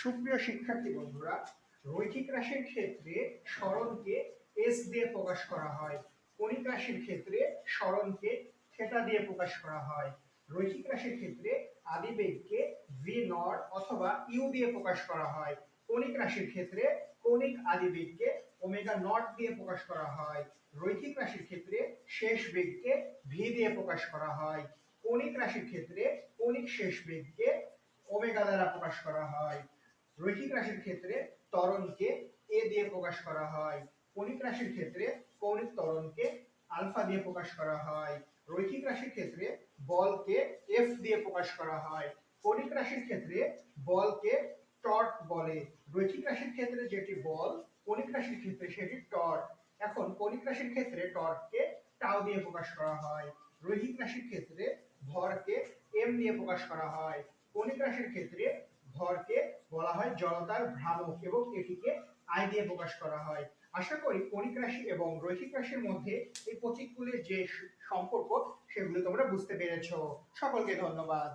সুপ্রিয় শিক্ষার্থী বন্ধুরা, রৈখিক রাশির ক্ষেত্রে সরণকে এস দিয়ে প্রকাশ করা হয়। কণিক রাশির ক্ষেত্রে সরণকে থেটা দিয়ে প্রকাশ করা হয়। রৈখিক রাশির ক্ষেত্রে আদিবেগকে ভি নট অথবা ইউ দিয়ে প্রকাশ করা হয়। কণিক রাশির ক্ষেত্রে কণিক আদিবেগকে ওমেগা নট দিয়ে প্রকাশ করা হয়। রৈখিক রাশির ক্ষেত্রে শেষ বেগকে ভি দিয়ে প্রকাশ করা হয়। কণিক রাশির ক্ষেত্রে কণিক শেষ বেগকে ওমেগা দ্বারা প্রকাশ করা হয়। রৈখিক রাশির ক্ষেত্রে ত্বরণকে এ দিয়ে প্রকাশ করা হয়। কণিক রাশির ক্ষেত্রে কৌণিক ত্বরণকে আলফা দিয়ে প্রকাশ করা হয়। রৈখিক রাশির ক্ষেত্রে বলকে এফ দিয়ে প্রকাশ করা হয়। কণিক রাশির ক্ষেত্রে বলকে টর্ক বলে। রৈখিক রাশির ক্ষেত্রে যেটি বল, কণিক রাশির ক্ষেত্রে সেটি টর্ক। এখন কণিক রাশির ক্ষেত্রে টর্ককে টাও দিয়ে প্রকাশ করা হয়। রৈখিক রাশির ক্ষেত্রে ভরকে এম দিয়ে প্রকাশ করা হয়। কণিক রাশির ক্ষেত্রে ভরকে বলা হয় জড়তার ভ্রামক এবং এটিকে আই দিয়ে প্রকাশ করা হয়। আশা করি কণিক রাশি এবং রৈখিক রাশির মধ্যে এই প্রতীকগুলির যে সম্পর্ক, সেগুলো তোমরা বুঝতে পেরেছ। সকলকে ধন্যবাদ।